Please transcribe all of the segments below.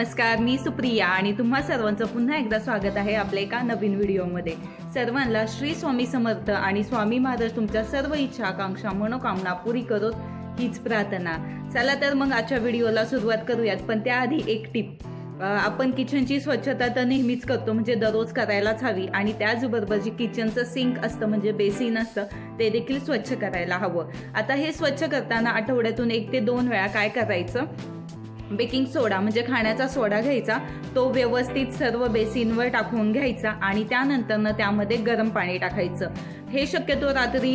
नमस्कार मी सुप्रिया आणि तुम्हा सर्वांचं पुन्हा एकदा स्वागत आहे आपल्या एका नवीन व्हिडिओमध्ये. सर्वांना श्री स्वामी समर्थ आणि स्वामी महाराज तुमच्या सर्व इच्छा आकांक्षा मनोकामना पुरी करोत हीच प्रार्थना. चला तर मग आजच्या व्हिडिओला सुरुवात करूयात पण त्याआधी एक टिप. आपण किचनची स्वच्छता तर नेहमीच करतो म्हणजे दररोज करायलाच हवी आणि त्याचबरोबर जे किचनचं सिंक असतं म्हणजे बेसिन असतं ते देखील स्वच्छ करायला हवं. आता हे स्वच्छ करताना आठवड्यातून एक ते दोन वेळा काय करायचं? बेकिंग सोडा म्हणजे खाण्याचा सोडा घ्यायचा तो व्यवस्थित सर्व बेसिनवर टाकून घ्यायचा आणि त्यानंतरनं त्यामध्ये गरम पाणी टाकायचं. हे शक्यतो रात्री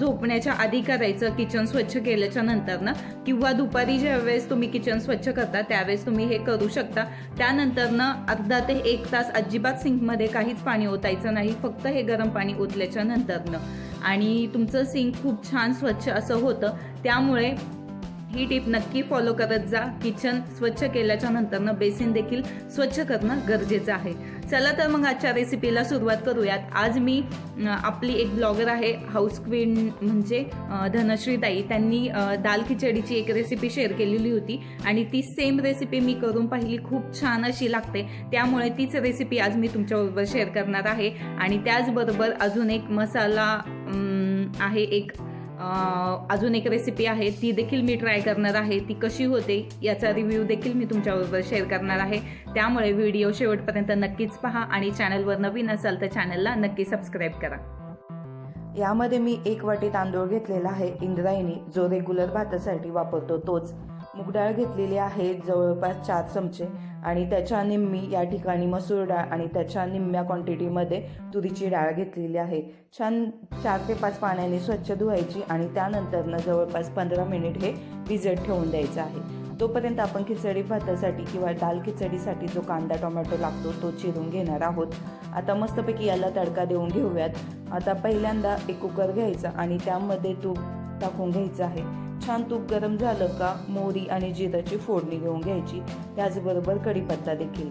झोपण्याच्या आधी करायचं किचन स्वच्छ केल्याच्या नंतरनं. किंवा दुपारी ज्यावेळेस तुम्ही किचन स्वच्छ करता त्यावेळेस तुम्ही हे करू शकता. त्यानंतरनं अर्धा ते एक तास अजिबात सिंकमध्ये काहीच पाणी ओतायचं नाही फक्त हे गरम पाणी ओतल्याच्या नंतरनं. आणि तुमचं सिंक खूप छान स्वच्छ असं होतं. त्यामुळे ही टिप नक्की फॉलो करत जा. किचन स्वच्छ केल्याच्या नंतरनं बेसिन देखील स्वच्छ करणं गरजेचं आहे. चला तर मग आजच्या रेसिपीला सुरुवात करूयात. आज मी आपली एक ब्लॉगर आहे हाऊस क्वीन म्हणजे धनश्री ताई त्यांनी दाल खिचडीची एक रेसिपी शेअर केलेली होती आणि ती सेम रेसिपी मी करून पाहिली. खूप छान अशी लागते. त्यामुळे तीच रेसिपी आज मी तुमच्याबरोबर शेअर करणार आहे. आणि त्याचबरोबर अजून एक मसाला आहे एक अजून एक रेसिपी आहे ती देखील मी ट्राय करणार आहे. ती कशी होते याचा रिव्ह्यू देखील मी तुमच्याबरोबर शेअर करणार आहे. त्यामुळे व्हिडिओ शेवटपर्यंत नक्कीच पहा आणि चॅनलवर नवीन असाल तर चॅनलला नक्की सबस्क्राईब करा. यामध्ये मी एक वाटी तांदूळ घेतलेला आहे. इंद्रायणी जो रेग्युलर भातासाठी वापरतो तोच. डाळ घेतलेली आहे जवळपास चार चमचे. आणि त्याच्या निम्मी या ठिकाणी मसूर डाळ आणि त्याच्या निम्म्या क्वांटिटीमध्ये तुरीची डाळ घेतलेली आहे. छान चार ते पाच पाण्याने स्वच्छ धुवायची आणि त्यानंतरनं जवळपास पंधरा मिनिट हे भिजत ठेवून द्यायचं आहे. तोपर्यंत आपण खिचडी भातासाठी किंवा दाल खिचडीसाठी जो कांदा टोमॅटो लागतो तो चिरून घेणार आहोत. आता मस्तपैकी याला तडका देऊन घेऊयात. आता पहिल्यांदा एक कुकर घ्यायचा आणि त्यामध्ये तूप टाकून घ्यायचं आहे. छान तूप गरम झालं का मोहरी आणि जिराची फोडणी घेऊन घ्यायची. त्याचबरोबर कढीपत्ता देखील.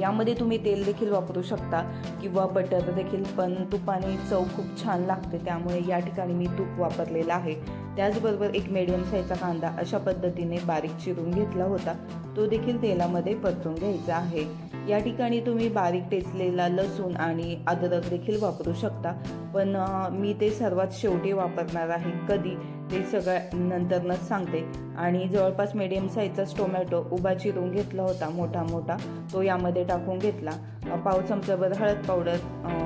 यामध्ये तुम्ही तेल देखील वापरू शकता किंवा बटर देखील पण तुपाने चव खूप छान लागते त्यामुळे या ठिकाणी मी तूप वापरलेलं आहे. त्याचबरोबर एक मीडियम साईजचा कांदा अशा पद्धतीने बारीक चिरून घेतला होता. तो देखील तेलामध्ये परतून घ्यायचा आहे. या ठिकाणी तुम्ही बारीक टेचलेला लसूण आणि अद्रक देखील वापरू शकता पण मी ते सर्वात शेवटी वापरणार आहे कधी. ते सगळ्या नंतरनंच सांगते. आणि जवळपास मीडियम साईजचाच टोमॅटो उभा चिरून घेतला होता मोठा मोठा. तो यामध्ये टाकून घेतला. पाव चमचाभर हळद पावडर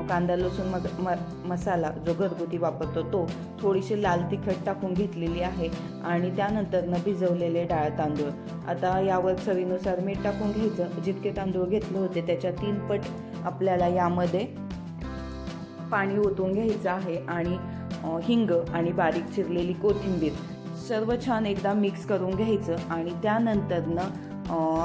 कांदा लसूण मग म मसाला जो घरगुती वापरतो तो थोडीशी लाल तिखट टाकून घेतलेली आहे आणि त्यानंतरनं भिजवलेले डाळ तांदूळ. आता यावर चवीनुसार मीठ टाकून घ्यायचं. जितके तांदूळ घेतले होते त्याच्या तीन पट आपल्याला यामध्ये पाणी ओतून घ्यायचं आहे आणि हिंग आणि बारीक चिरलेली कोथिंबीर सर्व छान एकदा मिक्स करून घ्यायचं आणि त्यानंतरनं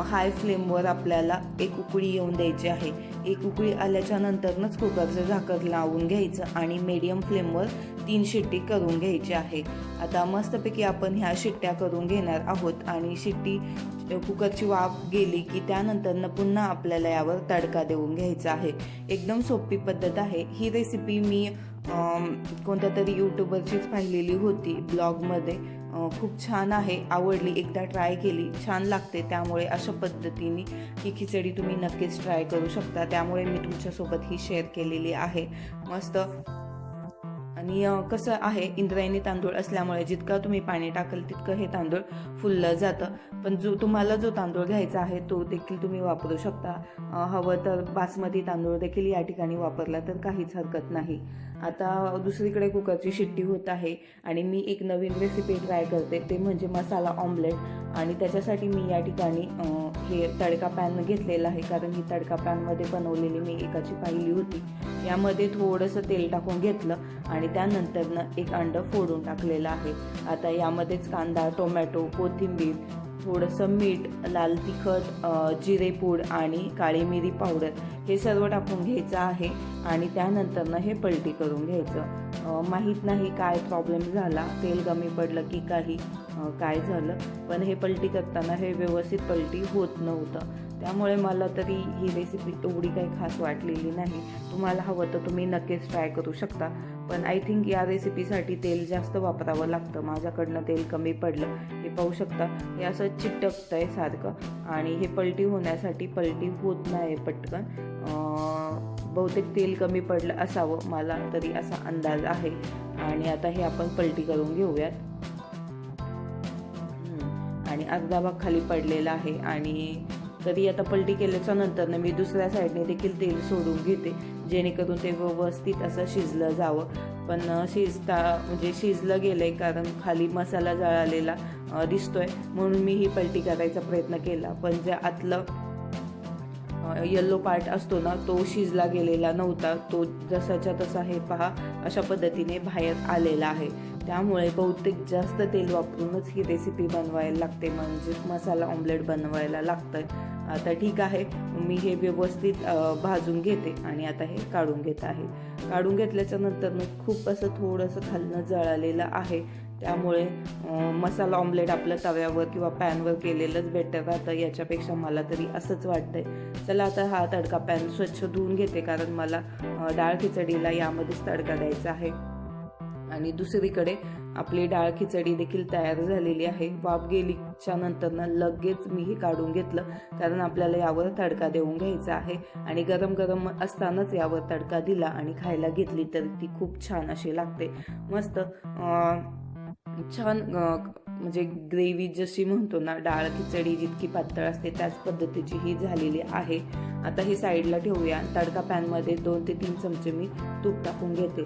हाय फ्लेमवर आपल्याला एक उकळी येऊन द्यायची आहे. एक उकळी आल्याच्या नंतरनंच कुकरचं झाकण लावून घ्यायचं आणि मीडियम फ्लेमवर तीन शिट्टी करून घ्यायची आहे. आता मस्तपैकी आपण ह्या शिट्ट्या करून घेणार आहोत आणि शिट्टी कुकरची वाफ गेली की त्यानंतरनं पुन्हा आपल्याला यावर तडका देऊन घ्यायचा आहे. एकदम सोपी पद्धत आहे. ही रेसिपी मी कोणत्या तरी यूट्यूबरचीच पाहिलेली होती ब्लॉगमध्ये. खूप छान आहे आवडली एकदा ट्राय केली छान लागते त्यामुळे अशा पद्धतीने ही खिचडी तुम्ही नक्कीच ट्राय करू शकता. त्यामुळे मी तुमच्यासोबत ही शेअर केलेली आहे. मस्त आणि कसं आहे इंद्रायणी तांदूळ असल्यामुळे जितकं तुम्ही पाणी टाकाल तितकं हे तांदूळ फुललं जातं. पण जो तुम्हाला जो तांदूळ घ्यायचा आहे तो देखील तुम्ही वापरू शकता. हवं तर बासमती तांदूळ देखील या ठिकाणी वापरला तर काहीच हरकत नाही. आता दुसरीकडे कुकरची शिट्टी होत आहे आणि मी एक नवीन रेसिपी ट्राय करते ते म्हणजे मसाला ऑमलेट आणि त्याच्यासाठी मी या ठिकाणी हे तडका पॅन घेतलेला आहे. कारण ही तडका पॅनमध्ये बनवलेली मी एकाची पाहिली होती. यामध्ये थोडंसं तेल टाकून घेतलं आणि त्यानंतरनं एक अंडं फोडून टाकलेलं आहे. आता यामध्येच कांदा टोमॅटो कोथिंबीर थोडंसं मीठ लाल तिखट जिरेपूड आणि काळी मिरी पावडर हे सर्व टाकून घ्यायचं आहे आणि त्यानंतरनं हे पलटी करून घ्यायचं. माहीत नाही काय प्रॉब्लेम झाला तेल कमी पडलं की काही काय झालं पण हे पलटी करताना हे व्यवस्थित पलटी होत नव्हतं. त्यामुळे मला तरी ही रेसिपी एवढी काही खास वाटलेली नाही. तुम्हाला हवं तर तुम्ही नक्कीच ट्राय करू शकता. पण आय थिंक या रेसिपीसाठी तेल जास्त वापरावं लागतं. माझ्याकडनं तेल कमी पडलं. हे पाहू शकता. हे असं चिटकतं आहे सारखं. आणि हे पलटी होण्यासाठी पलटी होत नाही पटकन. बहुतेक तेल कमी पडलं असावं. मला तरी असा अंदाज आहे. आणि आता हे आपण पलटी करून घेऊयात. आणि अर्धा भाग खाली पडलेला आहे. आणि तरी आता पलटी केल्याच्यानंतर मी दुसऱ्या साईडने देखील तेल सोडून घेते जेणेकरून ते व्यवस्थित असं शिजलं जावं. पण शिजता म्हणजे शिजलं गेलं आहे कारण खाली मसाला जळालेला दिसतोय म्हणून मी ही पलटी करायचा प्रयत्न केला. पण जे आतलं येल्लो पार्ट असतो ना तो शिजला गेलेला नव्हता. तो जसाच्या तसा हे पहा अशा पद्धतीने बाहेर आलेला आहे. त्यामुळे बहुतेक जास्त तेल वापरूनच ही रेसिपी बनवायला लागते. म्हणजेच मसाला ऑमलेट बनवायला लागतं आता ठीक आहे. मी हे व्यवस्थित भाजून घेते आणि आता हे काढून घेत आहे. काढून घेतल्याच्या नंतर मग खूप असं थोडंसं खालनं जळालेलं आहे. त्यामुळे मसाला ऑमलेट आपलं तव्यावर किंवा पॅनवर केलेलंच बेटर राहतं याच्यापेक्षा मला तरी असंच वाटतंय. चला आता हा तडका पॅन स्वच्छ धुवून घेते कारण मला डाळ खिचडीला यामध्येच तडका द्यायचा आहे. आणि दुसरीकडे आपली डाळ खिचडी देखील तयार झालेली आहे. वाफ गेलीच्या नंतर लगेच मी हे काढून घेतलं. कारण आपल्याला यावर तडका देऊन घ्यायचा आहे. आणि गरम गरम असतानाच यावर तडका दिला आणि खायला घेतली तर ती खूप छान अशी लागते. मस्त छान म्हणजे ग्रेव्ही जशी म्हणतो ना डाळ खिचडी जितकी पातळ असते त्याच पद्धतीची ही झालेली आहे. आता ही साईडला ठेवूया. तडका पॅनमध्ये दोन ते तीन चमचे मी तूप टाकून घेते.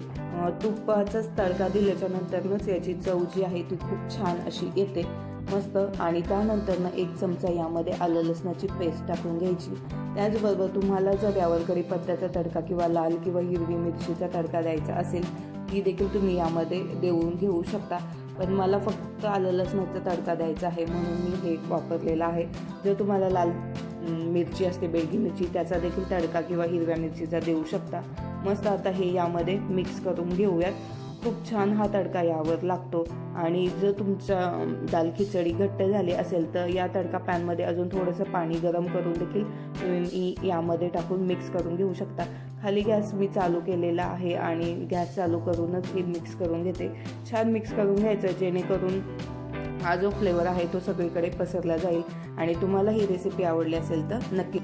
तुपाचाच तडका दिल्याच्यानंतरनच याची चव जी आहे ती खूप छान अशी येते. मस्त. आणि त्यानंतरनं एक चमचा यामध्ये आलं लसणाची पेस्ट टाकून घ्यायची. त्याचबरोबर तुम्हाला जर यावर कढीपत्त्याचा तडका किंवा लाल किंवा हिरवी मिरचीचा तडका द्यायचा असेल ती देखील तुम्ही यामध्ये देऊन घेऊ शकता. पण मला फक्त आलं लसणाचा तडका द्यायचा आहे म्हणून मी हे वापरलेलं आहे. जर तुम्हाला लाल मिरची असते बेडगी मिरची त्याचा देखील तडका किंवा हिरव्या मिरचीचा देऊ शकता. मस्त आता हे यामध्ये मिक्स करून घेऊयात. खूप छान हा तडका यावर लागतो. आणि जर तुमचा दाल खिचडी घट्ट झाली असेल तर या तडका पॅनमध्ये अजून थोडंसं पाणी गरम करून देखील तुम्ही यामध्ये टाकून मिक्स करून घेऊ शकता. खाली गॅस मी चालू केलेला आहे आणि गॅस चालू करूनच हे मिक्स करून घेते. छान मिक्स करून घ्यायचं जेणेकरून हा जो फ्लेवर आहे तो सगळीकडे पसरला जाईल. आणि तुम्हाला ही रेसिपी आवडली असेल तर नक्की